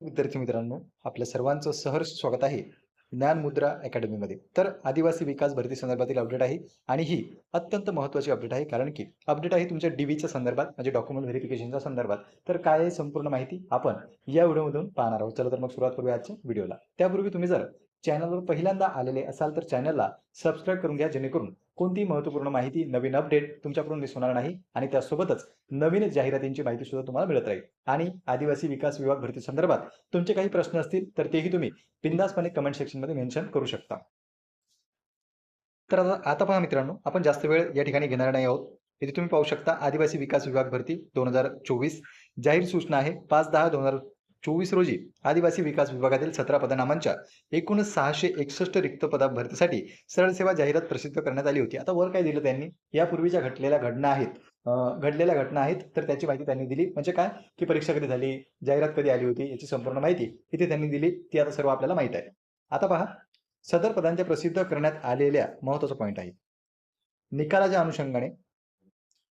विद्यार्थी मित्रांनो आपल्या सर्वांचं सहर्ष स्वागत आहे ज्ञान मुद्रा अकॅडमीमध्ये तर आदिवासी विकास भरती संदर्भातील अपडेट आहे आणि ही अत्यंत महत्त्वाची अपडेट आहे कारण की अपडेट आहे तुमच्या डीव्हीच्या संदर्भात म्हणजे डॉक्युमेंट व्हेरिफिकेशनच्या संदर्भात. तर काय आहे संपूर्ण माहिती आपण या व्हिडिओमधून पाहणार आहोत. चला तर मग सुरुवात करूया आजच्या व्हिडिओला त्यापूर्वी तुम्ही जर चॅनलवर पहिल्यांदा आलेले असाल तर चॅनलला सबस्क्राईब करून घ्या जेणेकरून कोणतीही महत्त्वपूर्ण माहिती नवीन अपडेट तुमच्याकडून मिस होणार नाही आणि त्यासोबतच नवीन जाहिरातींची माहिती सुद्धा तुम्हाला मिळत राहील. आणि आदिवासी विकास विभाग भरती संदर्भात तुमचे काही प्रश्न असतील तर तेही तुम्ही बिंदासपणे कमेंट सेक्शनमध्ये मेन्शन करू शकता. तर आता आता पहा मित्रांनो आपण जास्त वेळ या ठिकाणी घेणार नाही आहोत. इथे तुम्ही पाहू शकता आदिवासी विकास विभाग भरती दोन हजार चोवीस जाहीर सूचना आहे. पाच दहा दोन हजार चोवीस रोजी आदिवासी विकास विभागातील सतरा पदनामांच्या एकूण सहाशे एकसष्ट रिक्त पदा भरतीसाठी सरळ सेवा जाहिरात प्रसिद्ध करण्यात आली होती. आता वर काय दिलं त्यांनी? यापूर्वीच्या घटलेल्या घटना आहेत. घडलेल्या घटना आहेत तर त्याची माहिती त्यांनी दिली. म्हणजे काय? की परीक्षा कधी झाली? जाहिरात कधी आली होती? याची संपूर्ण माहिती इथे त्यांनी दिली. ती आता सर्व आपल्याला माहीत आहे. आता पहा सदर पदांच्या प्रसिद्ध करण्यात आलेल्या महत्त्वाचा पॉईंट आहे. निकालाच्या अनुषंगाने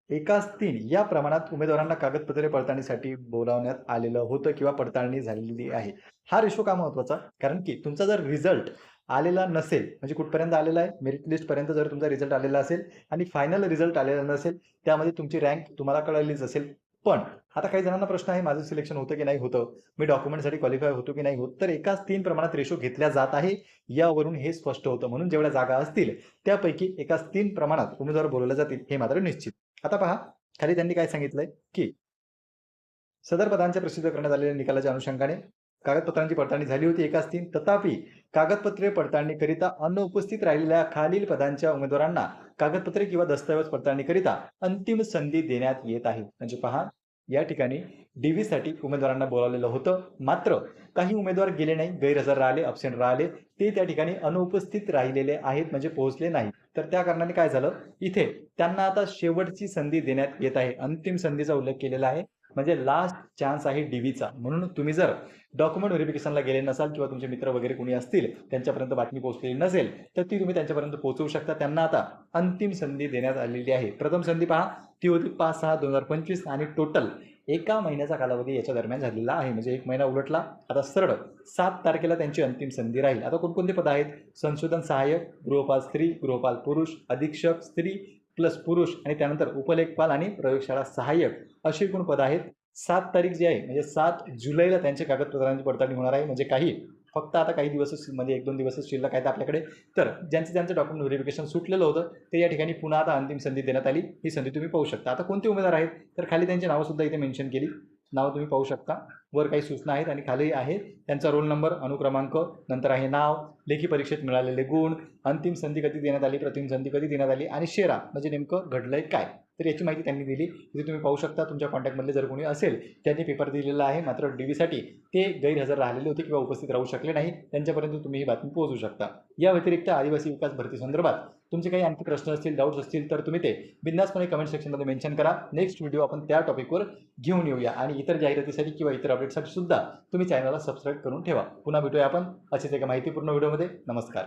एकाच तीन या प्रमाणात उमेदवारांना कागदपत्रे पडताळणीसाठी बोलावण्यात आलेलं होतं किंवा पडताळणी झालेली आहे. हा रेशो का महत्त्वाचा? कारण की तुमचा जर रिझल्ट आलेला नसेल म्हणजे कुठपर्यंत आलेला आहे? मेरिट लिस्ट पर्यंत जर तुमचा रिझल्ट आलेला असेल आणि फायनल रिझल्ट आलेला नसेल त्यामध्ये तुमची रँक तुम्हाला कळलेलीच असेल. पण आता काही जणांना प्रश्न आहे माझं सिलेक्शन होतं की नाही होतं? मी डॉक्युमेंटसाठी क्वालिफाय होतो की नाही होत? तर एकाच तीन प्रमाणात रेशो घेतल्या जात आहे यावरून हे स्पष्ट होतं. म्हणून जेवढ्या जागा असतील त्यापैकी एकाच तीन प्रमाणात उमेदवार बोलवल्या जातील हे मात्र निश्चित. आता पहा खाली त्यांनी काय सांगितलंय? की सदर पदांच्या प्रसिद्ध करण्यात आलेल्या निकालाच्या अनुषंगाने कागदपत्रांची पडताळणी झाली होती एकाच तीन तथापि कागदपत्रे पडताळणीकरिता अनुपस्थित राहिलेल्या खालील पदांच्या उमेदवारांना कागदपत्रे किंवा दस्तऐवज पडताळणीकरिता अंतिम संधी देण्यात येत आहे. म्हणजे पहा या ठिकाणी डीव्हीसाठी साठी उमेदवारांना बोलावलेलं होतं. मात्र काही उमेदवार गेले नाही गैरहजर राहिले अब्सेंट राहिले. ते त्या ठिकाणी अनुपस्थित राहिलेले आहेत म्हणजे पोहोचले नाही. तर त्या कारणाने काय झालं? इथे त्यांना आता शेवटची संधी देण्यात येत आहे. अंतिम संधीचा उल्लेख केलेला आहे. म्हणजे लास्ट चान्स आहे डीव्हीचा म्हणून तुम्ही जर डॉक्युमेंट व्हेरिफिकेशनला गेले नसाल किंवा तुमचे मित्र वगैरे कोणी असतील त्यांच्यापर्यंत बातमी पोहोचलेली नसेल तर ती तुम्ही त्यांच्यापर्यंत पोहोचवू शकता. त्यांना आता अंतिम संधी देण्यात आलेली आहे. प्रथम संधी पहा ती होती पाच सहा दोन हजार पंचवीस आणि टोटल एका महिन्याचा कालावधी याच्या दरम्यान झालेला आहे. म्हणजे एक महिना उलटला. आता सरळ सात तारखेला त्यांची अंतिम संधी राहील. आता कोणकोणते पद आहेत? संशोधन सहाय्यक गृहपाल स्त्री गृहपाल पुरुष अधीक्षक स्त्री प्लस पुरुष आणि त्यानंतर उपलेखपाल आणि प्रयोगशाळा सहाय्यक अशी एकूण पद आहेत. सात तारीख जी आहे म्हणजे सात जुलैला त्यांच्या कागदपत्रांची पडताळणी होणार आहे. म्हणजे काही फक्त आता काही दिवसच म्हणजे एक दोन दिवसच शिल्लक आहेत आपल्याकडे. तर ज्यांचं ज्यांचं डॉक्युमेंट व्हेरिफिकेशन सुटलेलं होतं ते या ठिकाणी पुन्हा आता अंतिम संधी देण्यात आली. ही संधी तुम्ही पाहू शकता. आता कोणते उमेदवार आहेत? तर खाली त्यांची नावंसुद्धा इथे मेन्शन केली. नाव तुम्ही पाहू शकता. वर काही सूचना आहेत आणि खाली आहेत. त्यांचा रोल नंबर अनुक्रमांक नंतर आहे नाव लेखी परीक्षेत मिळालेले गुण अंतिम संधी कधी देण्यात आली प्रतिम संधी कधी देण्यात आली आणि शेरा म्हणजे नेमकं घडलंय काय? तर याची माहिती त्यांनी दिली. तिथे तुम्ही पाहू शकता तुमच्या कॉन्टॅक्टमधले जर कोणी असेल त्यांनी पेपर दिलेला आहे. मात्र डी व्हीसाठी ते गैरहजर राहिलेले होते किंवा उपस्थित राहू शकले नाही. त्यांच्यापर्यंत तुम्ही ही बातमी पोहोचू शकता. या व्यतिरिक्त आदिवासी विकास भरती संदर्भात तुमचे काही आणखी प्रश्न असतील डाऊट्स असतील तर तुम्ही ते बिंदासपणे कमेंट सेक्शनमध्ये मेन्शन करा. नेक्स्ट व्हिडिओ आपण त्या टॉपिकवर घेऊन येऊया. आणि इतर जाहिरातीसाठी किंवा इतर अपडेटसाठी सुद्धा तुम्ही चॅनलला सबस्क्राईब करून ठेवा. पुन्हा भेटूया आपण असेच एका माहितीपूर्ण व्हिडिओमध्ये नमस्कार.